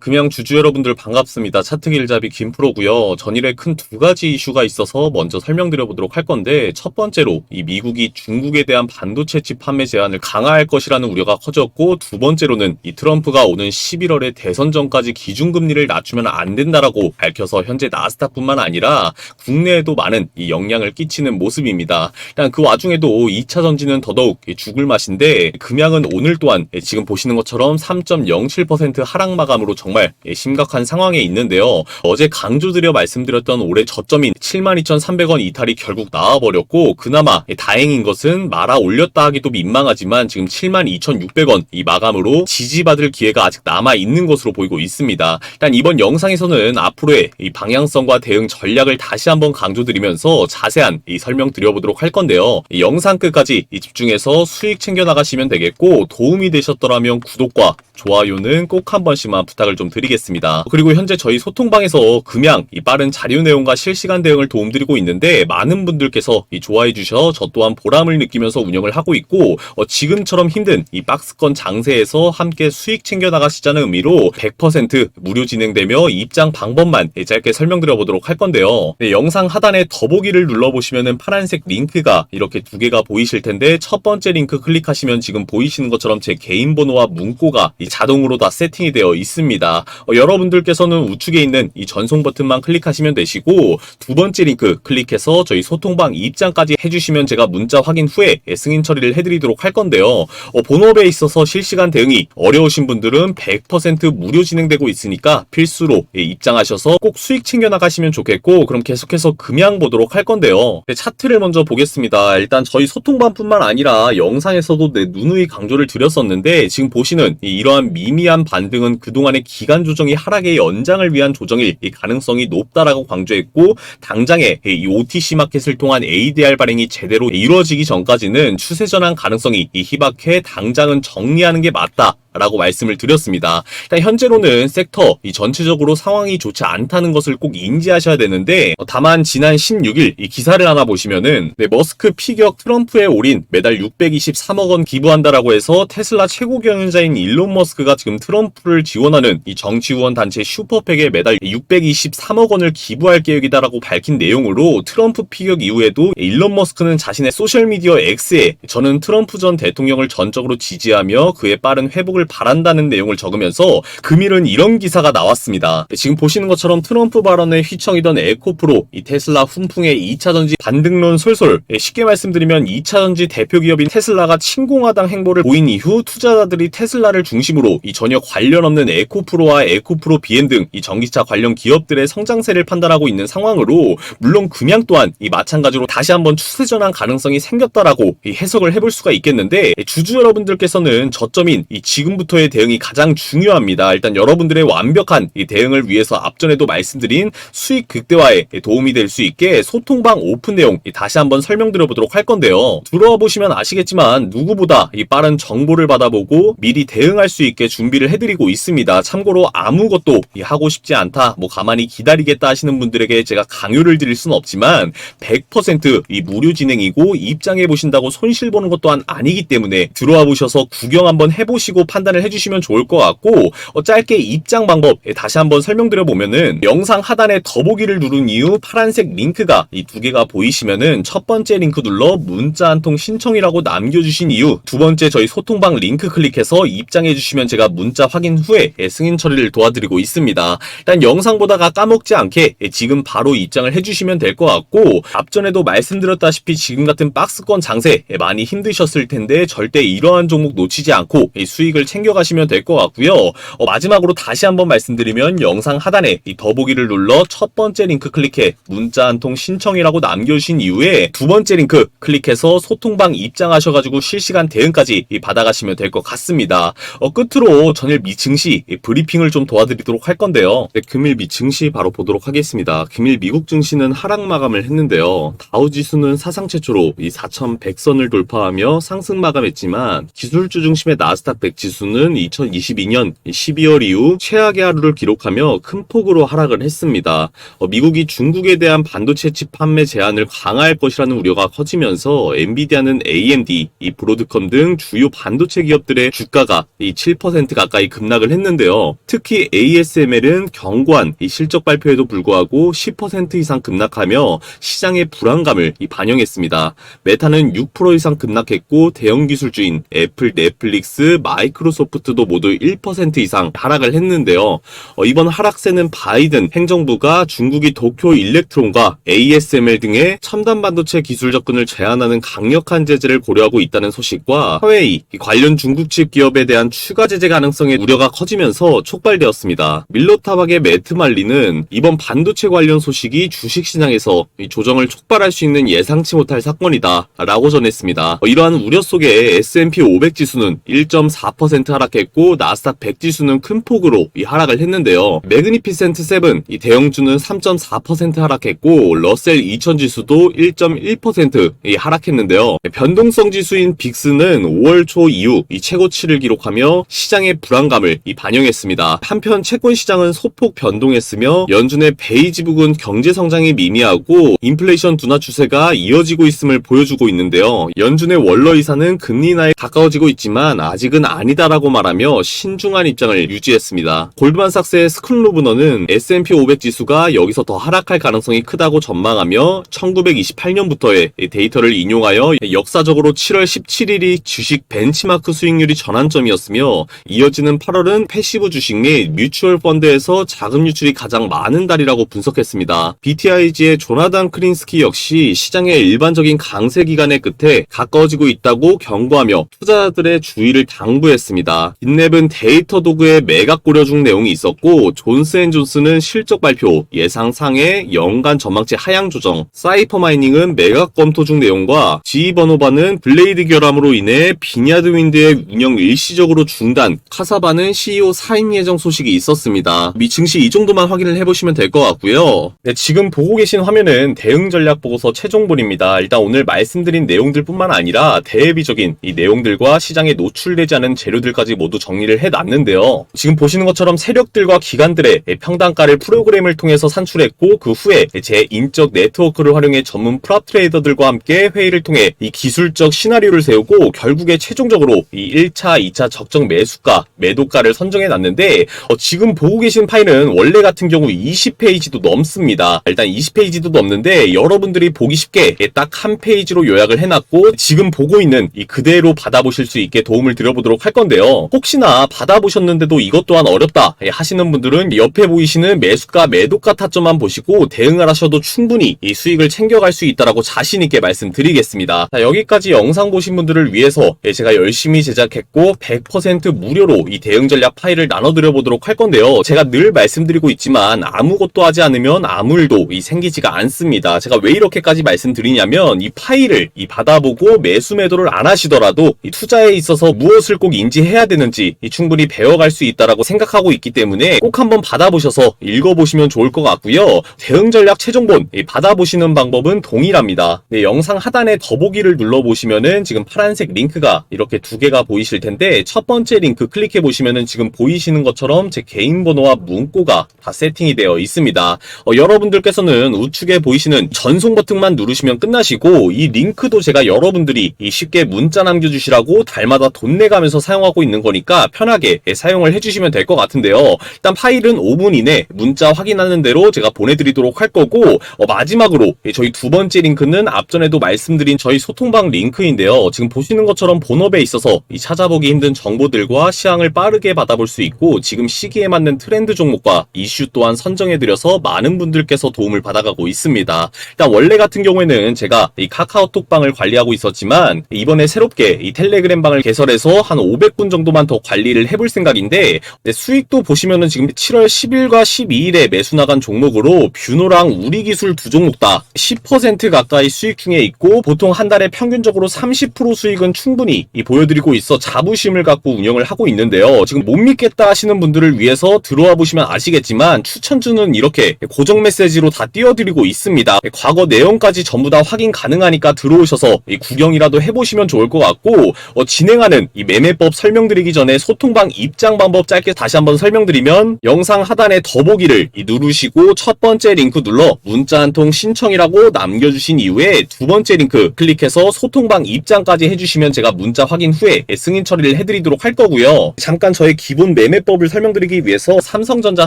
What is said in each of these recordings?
금양 주주 여러분들 반갑습니다. 차트 길잡이 김프로고요. 전일에 큰 두 가지 이슈가 있어서 먼저 설명드려 보도록 할 건데 첫 번째로 이 미국이 중국에 대한 반도체 칩 판매 제한을 강화할 것이라는 우려가 커졌고 두 번째로는 이 트럼프가 오는 11월에 대선 전까지 기준금리를 낮추면 안 된다라고 밝혀서 현재 나스닥뿐만 아니라 국내에도 많은 이 영향을 끼치는 모습입니다. 일단 그 와중에도 2차 전지는 더더욱 이 죽을 맛인데 금양은 오늘 또한 예, 지금 보시는 것처럼 3.07% 하락 마감으로 정말 예, 심각한 상황에 있는데요. 어제 강조드려 말씀드렸던 올해 저점인 72,300원 이탈이 결국 나와버렸고 그나마 예, 다행인 것은 말아 올렸다 하기도 민망하지만 지금 72,600원 이 마감으로 지지받을 기회가 아직 남아 있는 것으로 보이고 있습니다. 일단 이번 영상에서는 앞으로의 이 방향성과 대응 전략을 다시 한번 강조드리면서 자세한 이 설명 드려보도록 할 건데요. 이 영상 끝까지 이 집중해서 수익 챙겨 나가시면 되겠고 도움이 되셨더라면 구독과 좋아요는 꼭 한 번씩만 부탁 을 좀 드리겠습니다. 그리고 현재 저희 소통방에서 금양 이 빠른 자료 내용과 실시간 대응을 도움드리고 있는데 많은 분들께서 이 좋아해 주셔 저 또한 보람을 느끼면서 운영을 하고 있고 어, 지금처럼 힘든 이 박스권 장세에서 함께 수익 챙겨 나가시자는 의미로 100% 무료 진행되며 입장 방법만 예, 짧게 설명드려 보도록 할 건데요. 네, 영상 하단에 더보기를 눌러 보시면은 파란색 링크가 이렇게 두 개가 보이실 텐데 첫 번째 링크 클릭하시면 지금 보이시는 것처럼 제 개인 번호와 문구가 이 자동으로 다 세팅이 되어 있습니다. 어, 여러분들께서는 우측에 있는 이 전송 버튼만 클릭하시면 되시고 두 번째 링크 클릭해서 저희 소통방 입장까지 해주시면 제가 문자 확인 후에 예, 승인 처리를 해드리도록 할 건데요. 어, 본업에 있어서 실시간 대응이 어려우신 분들은 100% 무료 진행되고 있으니까 필수로 예, 입장하셔서 꼭 수익 챙겨 나가시면 좋겠고 그럼 계속해서 금양 보도록 할 건데요. 네, 차트를 먼저 보겠습니다. 일단 저희 소통방뿐만 아니라 영상에서도 내 누누이 강조를 드렸었는데 지금 보시는 이 이러한 미미한 반등은 그동안의 기간 조정이 하락의 연장을 위한 조정일 이 가능성이 높다라고 강조했고 당장에 이 OTC 마켓을 통한 ADR 발행이 제대로 이루어지기 전까지는 추세 전환 가능성이 이 희박해 당장은 정리하는 게 맞다. 라고 말씀을 드렸습니다. 일단 현재로는 섹터 이 전체적으로 상황이 좋지 않다는 것을 꼭 인지하셔야 되는데 어, 다만 지난 16일 이 기사를 하나 보시면은 네, 머스크 피격 트럼프에 올인 매달 623억 원 기부한다라고 해서 테슬라 최고 경영자인 일론 머스크가 지금 트럼프를 지원하는 이 정치 후원 단체 슈퍼팩에 매달 623억 원을 기부할 계획이다라고 밝힌 내용으로 트럼프 피격 이후에도 일론 머스크는 자신의 소셜 미디어 X에 저는 트럼프 전 대통령을 전적으로 지지하며 그의 빠른 회복을 바란다는 내용을 적으면서 금일은 이런 기사가 나왔습니다. 지금 보시는 것처럼 트럼프 발언에 휘청이던 에코프로, 이 테슬라 훈풍의 2차전지 반등론 솔솔, 예, 쉽게 말씀드리면 2차전지 대표 기업인 테슬라가 침공하당 행보를 보인 이후 투자자들이 테슬라를 중심으로 이 전혀 관련 없는 에코프로와 에코프로 BM 등이 전기차 관련 기업들의 성장세를 판단하고 있는 상황으로 물론 금양 또한 이 마찬가지로 다시 한번 추세 전환 가능성이 생겼다라고 이 해석을 해볼 수가 있겠는데 주주 여러분들께서는 저점인 이 지금 부터의 대응이 가장 중요합니다. 일단 여러분들의 완벽한 이 대응을 위해서 앞전에도 말씀드린 수익 극대화에 도움이 될 수 있게 소통방 오픈 내용 이 다시 한번 설명드려 보도록 할 건데요. 들어와 보시면 아시겠지만 누구보다 이 빠른 정보를 받아보고 미리 대응할 수 있게 준비를 해드리고 있습니다. 참고로 아무것도 이 하고 싶지 않다, 뭐 가만히 기다리겠다 하시는 분들에게 제가 강요를 드릴 수는 없지만 100%이 무료 진행이고 입장해 보신다고 손실 보는 것 또한 아니기 때문에 들어와 보셔서 구경 한번 해보시고 판 단을 해주시면 좋을 것 같고 어, 짧게 입장 방법 예, 다시 한번 설명드려 보면은 영상 하단에 더보기를 누른 이후 파란색 링크가 이 두 개가 보이시면은 첫 번째 링크 눌러 문자 한 통 신청이라고 남겨주신 이후 두 번째 저희 소통방 링크 클릭해서 입장해 주시면 제가 문자 확인 후에 예, 승인 처리를 도와드리고 있습니다. 일단 영상 보다가 까먹지 않게 예, 지금 바로 입장을 해주시면 될 것 같고 앞전에도 말씀드렸다시피 지금 같은 박스권 장세 예, 많이 힘드셨을 텐데 절대 이러한 종목 놓치지 않고 이 수익을 챙겨가시면 될 것 같고요. 어, 마지막으로 다시 한번 말씀드리면 영상 하단에 이 더보기를 눌러 첫 번째 링크 클릭해 문자 한 통 신청이라고 남겨주신 이후에 두 번째 링크 클릭해서 소통방 입장하셔가지고 실시간 대응까지 이 받아가시면 될 것 같습니다. 어, 끝으로 전일 미 증시 이 브리핑을 좀 도와드리도록 할 건데요. 네, 금일 미 증시 바로 보도록 하겠습니다. 금일 미국 증시는 하락 마감을 했는데요. 다우 지수는 사상 최초로 이 4,100선을 돌파하며 상승 마감했지만 기술주 중심의 나스닥 100 지수 지수는 2022년 12월 이후 최악의 하루를 기록하며 큰 폭으로 하락을 했습니다. 어, 미국이 중국에 대한 반도체 칩 판매 제한을 강화할 것이라는 우려가 커지면서 엔비디아는 AMD, 이 브로드컴 등 주요 반도체 기업들의 주가가 이 7% 가까이 급락을 했는데요. 특히 ASML은 경고한 이 실적 발표에도 불구하고 10% 이상 급락하며 시장의 불안감을 이 반영했습니다. 메타는 6% 이상 급락했고 대형 기술주인 애플, 넷플릭스, 마이크로 소프트도 모두 1% 이상 하락을 했는데요. 어, 이번 하락세는 바이든 행정부가 중국이 도쿄 일렉트론과 ASML 등의 첨단 반도체 기술 접근을 제한하는 강력한 제재를 고려하고 있다는 소식과 화웨이 이 관련 중국집 기업에 대한 추가 제재 가능성의 우려가 커지면서 촉발되었습니다. 밀로타박의 매트 말리는 이번 반도체 관련 소식이 주식시장에서 이 조정을 촉발할 수 있는 예상치 못할 사건이다 라고 전했습니다. 어, 이러한 우려 속에 S&P 500 지수는 1.4% 하락했고 나스닥 100 지수는 큰 폭으로 이 하락을 했는데요. 매그니피센트 7, 이 대형주는 3.4% 하락했고 러셀 2000 지수도 1.1%이 하락했는데요. 변동성 지수인 빅스는 5월 초 이후 이 최고치를 기록하며 시장의 불안감을 이 반영했습니다. 한편 채권 시장은 소폭 변동했으며 연준의 베이지 부근 경제 성장이 미미하고 인플레이션 둔화 추세가 이어지고 있음을 보여주고 있는데요. 연준의 월러 이사는 금리 인하에 가까워지고 있지만 아직은 아니다 라고 말하며 신중한 입장을 유지했습니다. 골드만삭스의 스쿨로브너는 S&P 500 지수가 여기서 더 하락할 가능성이 크다고 전망하며 1928년부터의 데이터를 인용하여 역사적으로 7월 17일이 주식 벤치마크 수익률이 전환점이었으며 이어지는 8월은 패시브 주식 및 뮤추얼 펀드에서 자금 유출이 가장 많은 달이라고 분석했습니다. BTIG의 조나단 크린스키 역시 시장의 일반적인 강세 기간의 끝에 가까워지고 있다고 경고하며 투자자들의 주의를 당부했습니다. 빈랩은 데이터 도구의 매각 고려 중 내용이 있었고 존스앤존스는 실적 발표, 예상 상해, 연간 전망치 하향 조정, 사이퍼 마이닝은 매각 검토 중 내용과 지이버노바는 블레이드 결함으로 인해 비냐드 윈드의 운영 일시적으로 중단, 카사바는 CEO 사임 예정 소식이 있었습니다. 미 증시 이 정도만 확인을 해보시면 될 것 같고요. 네, 지금 보고 계신 화면은 대응 전략 보고서 최종본입니다. 일단 오늘 말씀드린 내용들뿐만 아니라 대비적인 이 내용들과 시장에 노출되지 않은 재료 들까지 모두 정리를 해놨는데요. 지금 보시는 것처럼 세력들과 기관들의 평단가를 프로그램을 통해서 산출했고 그 후에 제 인적 네트워크를 활용해 전문 프랍 트레이더들과 함께 회의를 통해 이 기술적 시나리오를 세우고 결국에 최종적으로 이 1차, 2차 적정 매수가, 매도가를 선정해 놨는데 어, 지금 보고 계신 파일은 원래 같은 경우 20페이지도 넘습니다. 일단 20페이지도 넘는데 여러분들이 보기 쉽게 딱 한 페이지로 요약을 해놨고 지금 보고 있는 이 그대로 받아보실 수 있게 도움을 드려보도록 할 건데 요. 혹시나 받아보셨는데도 이것 또한 어렵다 하시는 분들은 옆에 보이시는 매수가, 매도가 타점만 보시고 대응을 하셔도 충분히 이 수익을 챙겨갈 수 있다라고 자신 있게 말씀드리겠습니다. 자, 여기까지 영상 보신 분들을 위해서 예, 제가 열심히 제작했고 100% 무료로 이 대응 전략 파일을 나눠드려 보도록 할 건데요. 제가 늘 말씀드리고 있지만 아무것도 하지 않으면 아무 일도 이 생기지가 않습니다. 제가 왜 이렇게까지 말씀드리냐면 이 파일을 이 받아보고 매수 매도를 안 하시더라도 이 투자에 있어서 무엇을 꼭 인지 해야 되는지 이 충분히 배워갈 수 있다라고 생각하고 있기 때문에 꼭 한번 받아보셔서 읽어보시면 좋을 것 같고요. 대응 전략 최종본 이 받아보시는 방법은 동일합니다. 네, 영상 하단에 더보기를 눌러보시면은 지금 파란색 링크가 이렇게 두 개가 보이실 텐데 첫 번째 링크 클릭해 보시면은 지금 보이시는 것처럼 제 개인 번호와 문구가 다 세팅이 되어 있습니다. 어, 여러분들께서는 우측에 보이시는 전송 버튼만 누르시면 끝나시고 이 링크도 제가 여러분들이 이 쉽게 문자 남겨주시라고 달마다 돈 내가면서 사용하고 있는 거니까 편하게 예, 사용을 해주시면 될 것 같은데요. 일단 파일은 5분 이내 문자 확인하는 대로 제가 보내드리도록 할 거고 어, 마지막으로 예, 저희 두 번째 링크는 앞전에도 말씀드린 저희 소통방 링크인데요. 지금 보시는 것처럼 본업에 있어서 이 찾아보기 힘든 정보들과 시황을 빠르게 받아볼 수 있고 지금 시기에 맞는 트렌드 종목과 이슈 또한 선정해드려서 많은 분들께서 도움을 받아가고 있습니다. 일단 원래 같은 경우에는 제가 이 카카오톡 방을 관리하고 있었지만 이번에 새롭게 이 텔레그램 방을 개설해서 한 500분 정도만 더 관리를 해볼 생각인데 근데 수익도 보시면은 지금 7월 10일과 12일에 매수 나간 종목으로 뷰노랑 우리기술 두 종목 다 10% 가까이 수익 중에 있고 보통 한 달에 평균적으로 30% 수익은 충분히 이 보여드리고 있어 자부심을 갖고 운영을 하고 있는데요. 지금 못 믿겠다 하시는 분들을 위해서 들어와 보시면 아시겠지만 추천주는 이렇게 고정 메시지로 다 띄워드리고 있습니다. 과거 내용까지 전부 다 확인 가능하니까 들어오셔서 이 구경이라도 해보시면 좋을 것 같고 어, 진행하는 이 매매법 설 설명드리기 전에 소통방 입장 방법 짧게 다시 한번 설명드리면 영상 하단에 더보기를 이 누르시고 첫 번째 링크 눌러 문자 한 통 신청이라고 남겨주신 이후에 두 번째 링크 클릭해서 소통방 입장까지 해주시면 제가 문자 확인 후에 승인 처리를 해드리도록 할 거고요. 잠깐 저의 기본 매매법을 설명드리기 위해서 삼성전자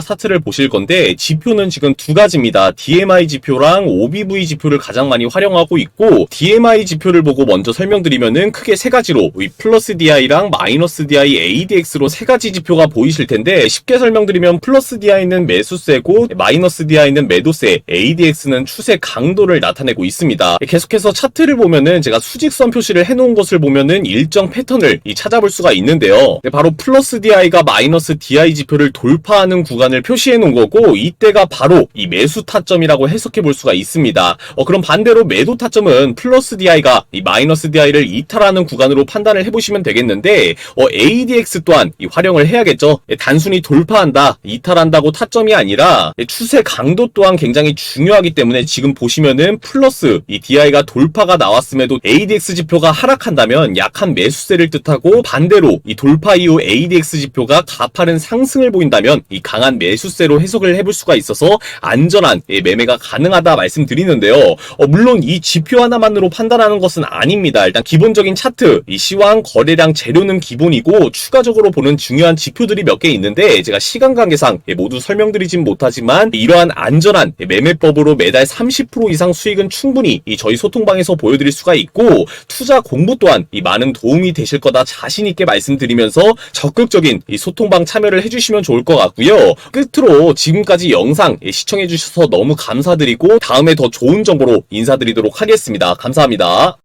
사트를 보실 건데 지표는 지금 두 가지입니다. DMI 지표랑 OBV 지표를 가장 많이 활용하고 있고 DMI 지표를 보고 먼저 설명드리면은 크게 세 가지로 이 플러스 DI랑 마이너스 DI, ADX로 세 가지 지표가 보이실 텐데 쉽게 설명드리면 플러스 DI는 매수세고 마이너스 DI는 매도세, ADX는 추세 강도를 나타내고 있습니다. 계속해서 차트를 보면은 제가 수직선 표시를 해놓은 것을 보면은 일정 패턴을 이 찾아볼 수가 있는데요. 네, 바로 플러스 DI가 마이너스 DI 지표를 돌파하는 구간을 표시해 놓은 거고 이때가 바로 이 매수 타점이라고 해석해 볼 수가 있습니다. 어, 그럼 반대로 매도 타점은 플러스 DI가 이 마이너스 DI를 이탈하는 구간으로 판단을 해보시면 되겠는데 어, ADX 또한 이 활용을 해야겠죠. 예, 단순히 돌파한다, 이탈한다고 타점이 아니라 예, 추세 강도 또한 굉장히 중요하기 때문에 지금 보시면은 플러스 이 DI가 돌파가 나왔음에도 ADX 지표가 하락한다면 약한 매수세를 뜻하고 반대로 이 돌파 이후 ADX 지표가 가파른 상승을 보인다면 이 강한 매수세로 해석을 해볼 수가 있어서 안전한 예, 매매가 가능하다 말씀드리는데요. 어, 물론 이 지표 하나만으로 판단하는 것은 아닙니다. 일단 기본적인 차트, 이 시황, 거래량, 재료는 기본 이고 추가적으로 보는 중요한 지표들이 몇 개 있는데 제가 시간 관계상 예, 모두 설명드리진 못하지만 이러한 안전한 예, 매매법으로 매달 30% 이상 수익은 충분히 이 저희 소통방에서 보여드릴 수가 있고 투자 공부 또한 이 많은 도움이 되실 거다 자신 있게 말씀드리면서 적극적인 이 소통방 참여를 해주시면 좋을 것 같고요. 끝으로 지금까지 영상 예, 시청해주셔서 너무 감사드리고 다음에 더 좋은 정보로 인사드리도록 하겠습니다. 감사합니다.